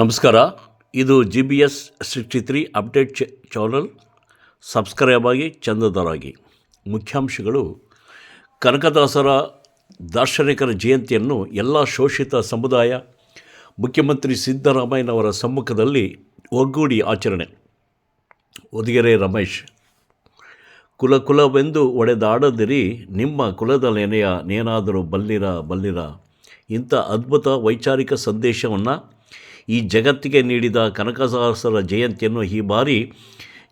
ನಮಸ್ಕಾರ. ಇದು G B S sixty three update ಚ ಚಾನಲ್ ಸಬ್ಸ್ಕ್ರೈಬ್ ಆಗಿ, ಚಂದದಾರಾಗಿ. ಮುಖ್ಯಾಂಶಗಳು. ಕನಕದಾಸರ ದಾರ್ಶನಿಕರ ಜಯಂತಿಯನ್ನು ಎಲ್ಲ ಶೋಷಿತ ಸಮುದಾಯ, ಮುಖ್ಯಮಂತ್ರಿ ಸಿದ್ದರಾಮಯ್ಯನವರ ಸಮ್ಮುಖದಲ್ಲಿ ಒಗ್ಗೂಡಿ ಆಚರಣೆ. ಒದಗೆರೆ ರಮೇಶ್. ಕುಲ ಕುಲವೆಂದು ಒಡೆದಾಡದಿರಿ, ನಿಮ್ಮ ಕುಲದ ನೆನೆಯ, ನೇನಾದರೂ ಬಲ್ಲಿರ ಬಲ್ಲಿರ. ಇಂಥ ಅದ್ಭುತ ವೈಚಾರಿಕ ಸಂದೇಶವನ್ನು ಈ ಜಗತ್ತಿಗೆ ನೀಡಿದ ಕನಕದಾಸರ ಜಯಂತಿಯನ್ನು ಈ ಬಾರಿ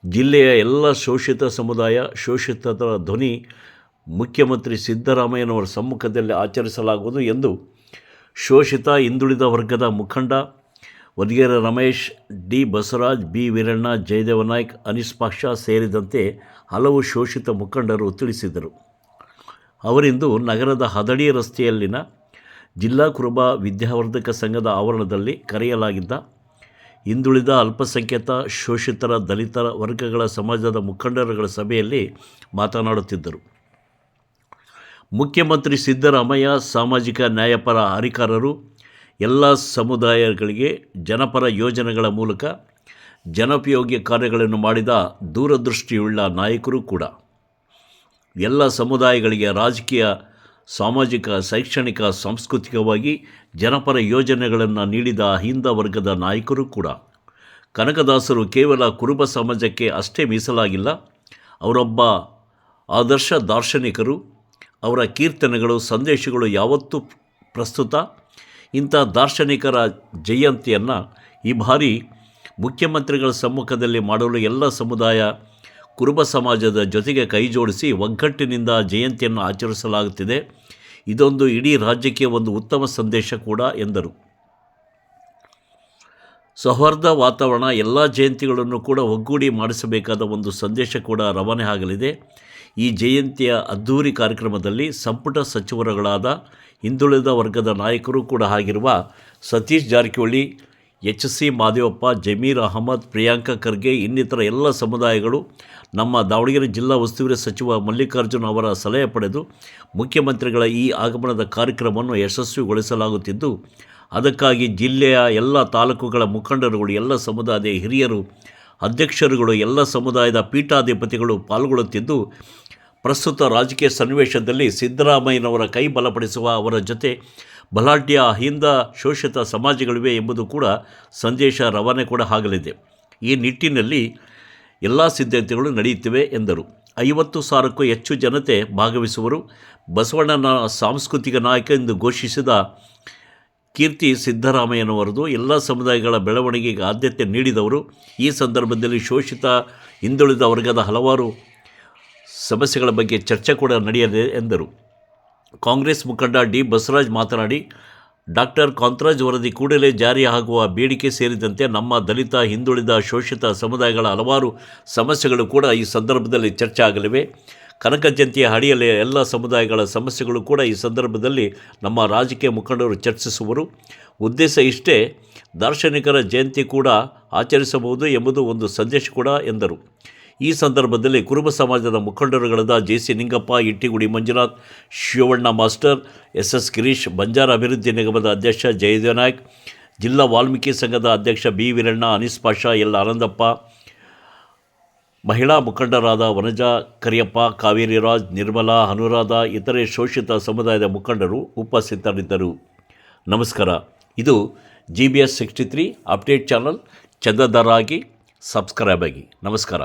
ಜಿಲ್ಲೆಯ ಎಲ್ಲ ಶೋಷಿತ ಸಮುದಾಯ, ಶೋಷಿತರ ಧ್ವನಿ ಮುಖ್ಯಮಂತ್ರಿ ಸಿದ್ದರಾಮಯ್ಯನವರ ಸಮ್ಮುಖದಲ್ಲಿ ಆಚರಿಸಲಾಗುವುದು ಎಂದು ಶೋಷಿತ ಹಿಂದುಳಿದ ವರ್ಗದ ಮುಖಂಡ ವರ್ಗೇರ ರಮೇಶ್, ಡಿ. ಬಸವರಾಜ್, ಬಿ. ವೀರಣ್ಣ, ಜಯದೇವ ನಾಯ್ಕ್ ಅನೀಸ್ ಪಾಷಾ ಸೇರಿದಂತೆ ಹಲವು ಶೋಷಿತ ಮುಖಂಡರು ತಿಳಿಸಿದರು. ಅವರಿಂದು ನಗರದ ಹದಡಿ ರಸ್ತೆಯಲ್ಲಿನ ಜಿಲ್ಲಾ ಕುರುಬ ವಿದ್ಯಾವರ್ಧಕ ಸಂಘದ ಆವರಣದಲ್ಲಿ ಕರೆಯಲಾಗಿದ್ದ ಹಿಂದುಳಿದ ಅಲ್ಪಸಂಖ್ಯಾತ, ಶೋಷಿತರ, ದಲಿತರ ವರ್ಗಗಳ ಸಮಾಜದ ಮುಖಂಡರುಗಳ ಸಭೆಯಲ್ಲಿ ಮಾತನಾಡುತ್ತಿದ್ದರು. ಮುಖ್ಯಮಂತ್ರಿ ಸಿದ್ದರಾಮಯ್ಯ, ಸಾಮಾಜಿಕ ನ್ಯಾಯಪರ ಹರಿಕಾರರು ಎಲ್ಲ ಸಮುದಾಯಗಳಿಗೆ ಜನಪರ ಯೋಜನೆಗಳ ಮೂಲಕ ಜನೋಪಯೋಗಿ ಕಾರ್ಯಗಳನ್ನು ಮಾಡಿದ ದೂರದೃಷ್ಟಿಯುಳ್ಳ ನಾಯಕರು ಕೂಡ. ಎಲ್ಲ ಸಮುದಾಯಗಳಿಗೆ ರಾಜಕೀಯ ಸಾಮಾಜಿಕ, ಶೈಕ್ಷಣಿಕ, ಸಾಂಸ್ಕೃತಿಕವಾಗಿ ಜನಪರ ಯೋಜನೆಗಳನ್ನು ನೀಡಿದ ಹಿಂದ ವರ್ಗದ ನಾಯಕರು ಕೂಡ. ಕನಕದಾಸರು ಕೇವಲ ಕುರುಬ ಸಮಾಜಕ್ಕೆ ಅಷ್ಟೇ ಮೀಸಲಾಗಿಲ್ಲ. ಅವರೊಬ್ಬ ಆದರ್ಶ ದಾರ್ಶನಿಕರು, ಅವರ ಕೀರ್ತನೆಗಳು, ಸಂದೇಶಗಳು ಯಾವತ್ತೂ ಪ್ರಸ್ತುತ. ಇಂಥ ದಾರ್ಶನಿಕರ ಜಯಂತಿಯನ್ನು ಈ ಬಾರಿ ಮುಖ್ಯಮಂತ್ರಿಗಳ ಸಮ್ಮುಖದಲ್ಲಿ ಮಾಡಲು ಎಲ್ಲ ಸಮುದಾಯ ಕುರುಬ ಸಮಾಜದ ಜೊತೆಗೆ ಕೈಜೋಡಿಸಿ ಒಗ್ಗಟ್ಟಿನಿಂದ ಜಯಂತಿಯನ್ನು ಆಚರಿಸಲಾಗುತ್ತಿದೆ. ಇದೊಂದು ಇಡೀ ರಾಜ್ಯಕ್ಕೆ ಒಂದು ಉತ್ತಮ ಸಂದೇಶ ಕೂಡ, ಎಂದರು. ಸೌಹಾರ್ದ ವಾತಾವರಣ, ಎಲ್ಲ ಜಯಂತಿಗಳನ್ನು ಕೂಡ ಒಗ್ಗೂಡಿ ಮಾಡಿಸಬೇಕಾದ ಒಂದು ಸಂದೇಶ ಕೂಡ ರವಾನೆ ಆಗಲಿದೆ. ಈ ಜಯಂತಿಯ ಅದ್ಧೂರಿ ಕಾರ್ಯಕ್ರಮದಲ್ಲಿ ಸಂಪುಟ ಸಚಿವರುಗಳಾದ ಹಿಂದುಳಿದ ವರ್ಗದ ನಾಯಕರು ಕೂಡ ಆಗಿರುವ ಸತೀಶ್ ಜಾರಕಿಹೊಳಿ ಎಚ್ ಸಿ ಮಾದೇವಪ್ಪ, ಜಮೀರ್ ಅಹಮದ್, ಪ್ರಿಯಾಂಕ ಖರ್ಗೆ ಇನ್ನಿತರ ಎಲ್ಲ ಸಮುದಾಯಗಳು ನಮ್ಮ ದಾವಣಗೆರೆ ಜಿಲ್ಲಾ ಉಸ್ತುವಾರಿ ಸಚಿವ ಮಲ್ಲಿಕಾರ್ಜುನ್ ಅವರ ಸಲಹೆ ಪಡೆದು ಮುಖ್ಯಮಂತ್ರಿಗಳ ಈ ಆಗಮನದ ಕಾರ್ಯಕ್ರಮವನ್ನು ಯಶಸ್ವಿಗೊಳಿಸಲಾಗುತ್ತಿದ್ದು, ಅದಕ್ಕಾಗಿ ಜಿಲ್ಲೆಯ ಎಲ್ಲ ತಾಲೂಕುಗಳ ಮುಖಂಡರುಗಳು, ಎಲ್ಲ ಸಮುದಾಯದ ಹಿರಿಯರು, ಅಧ್ಯಕ್ಷರುಗಳು, ಎಲ್ಲ ಸಮುದಾಯದ ಪೀಠಾಧಿಪತಿಗಳು ಪಾಲ್ಗೊಳ್ಳುತ್ತಿದ್ದು, ಪ್ರಸ್ತುತ ರಾಜಕೀಯ ಸನ್ನಿವೇಶದಲ್ಲಿ ಸಿದ್ದರಾಮಯ್ಯನವರ ಕೈ ಬಲಪಡಿಸುವ ಅವರ ಜೊತೆ ಬಲಾಢ್ಯ, ಅಹಿಂದ, ಶೋಷಿತ ಸಮಾಜಗಳಿವೆ ಎಂಬುದು ಕೂಡ ಸಂದೇಶ ರವಾನೆ ಕೂಡ ಆಗಲಿದೆ. ಈ ನಿಟ್ಟಿನಲ್ಲಿ ಎಲ್ಲ ಸಿದ್ಧತೆಗಳು ನಡೆಯುತ್ತಿವೆ ಎಂದರು. ಐವತ್ತು ಸಾವಿರಕ್ಕೂ ಹೆಚ್ಚು ಜನತೆ ಭಾಗವಹಿಸುವರು. ಬಸವಣ್ಣನ ಸಾಂಸ್ಕೃತಿಕ ನಾಯಕ ಎಂದು ಘೋಷಿಸಿದ ಕೀರ್ತಿ ಸಿದ್ದರಾಮಯ್ಯನವರದು ಎಲ್ಲ ಸಮುದಾಯಗಳ ಬೆಳವಣಿಗೆಗೆ ಆದ್ಯತೆ ನೀಡಿದವರು. ಈ ಸಂದರ್ಭದಲ್ಲಿ ಶೋಷಿತ, ಹಿಂದುಳಿದ ವರ್ಗದ ಹಲವಾರು ಸಮಸ್ಯೆಗಳ ಬಗ್ಗೆ ಚರ್ಚೆ ಕೂಡ ನಡೆಯಲಿದೆ ಎಂದರು. ಕಾಂಗ್ರೆಸ್ ಮುಖಂಡ ಡಿ ಬಸವರಾಜ್ ಮಾತನಾಡಿ, ಡಾಕ್ಟರ್ ಕಾಂತರಾಜ್ ವರದಿ ಕೂಡಲೇ ಜಾರಿ ಆಗುವ ಬೇಡಿಕೆ ಸೇರಿದಂತೆ ನಮ್ಮ ದಲಿತ, ಹಿಂದುಳಿದ, ಶೋಷಿತ ಸಮುದಾಯಗಳ ಹಲವಾರು ಸಮಸ್ಯೆಗಳು ಕೂಡ ಈ ಸಂದರ್ಭದಲ್ಲಿ ಚರ್ಚೆ ಆಗಲಿವೆ. ಕನಕ ಜಯಂತಿಯ ಅಡಿಯಲ್ಲಿ ಎಲ್ಲ ಸಮುದಾಯಗಳ ಸಮಸ್ಯೆಗಳು ಕೂಡ ಈ ಸಂದರ್ಭದಲ್ಲಿ ನಮ್ಮ ರಾಜಕೀಯ ಮುಖಂಡರು ಚರ್ಚಿಸುವರು. ಉದ್ದೇಶ ಇಷ್ಟೇ, ದಾರ್ಶನಿಕರ ಜಯಂತಿ ಕೂಡ ಆಚರಿಸಬಹುದು ಎಂಬುದು ಒಂದು ಸಂದೇಶ ಕೂಡ ಎಂದರು. ಈ ಸಂದರ್ಭದಲ್ಲಿ ಕುರುಬ ಸಮಾಜದ ಮುಖಂಡರುಗಳಾದ J C Ningappa, Ittigudi Manjunath, Shivanna master S S Girish, Banjara ಅಭಿವೃದ್ಧಿ ನಿಗಮದ ಅಧ್ಯಕ್ಷ ಜಯದೇವ ನಾಯ್ಕ್, ಜಿಲ್ಲಾ ವಾಲ್ಮೀಕಿ ಸಂಘದ ಅಧ್ಯಕ್ಷ ಬಿ ವೀರಣ್ಣ, ಅನೀಸ್ ಪಾಷಾ, ಎಲ್ ಆನಂದಪ್ಪ, ಮಹಿಳಾ ಮುಖಂಡರಾದ ವನಜಾ ಕರಿಯಪ್ಪ, ಕಾವೇರಿ ರಾಜ್, ನಿರ್ಮಲಾ, ಅನುರಾಧ, ಇತರೆ ಶೋಷಿತ ಸಮುದಾಯದ ಮುಖಂಡರು ಉಪಸ್ಥಿತರಿದ್ದರು. ನಮಸ್ಕಾರ. ಇದು G B S sixty three update channel. ಚಂದದಾರಾಗಿ subscribe ಆಗಿ. ನಮಸ್ಕಾರ.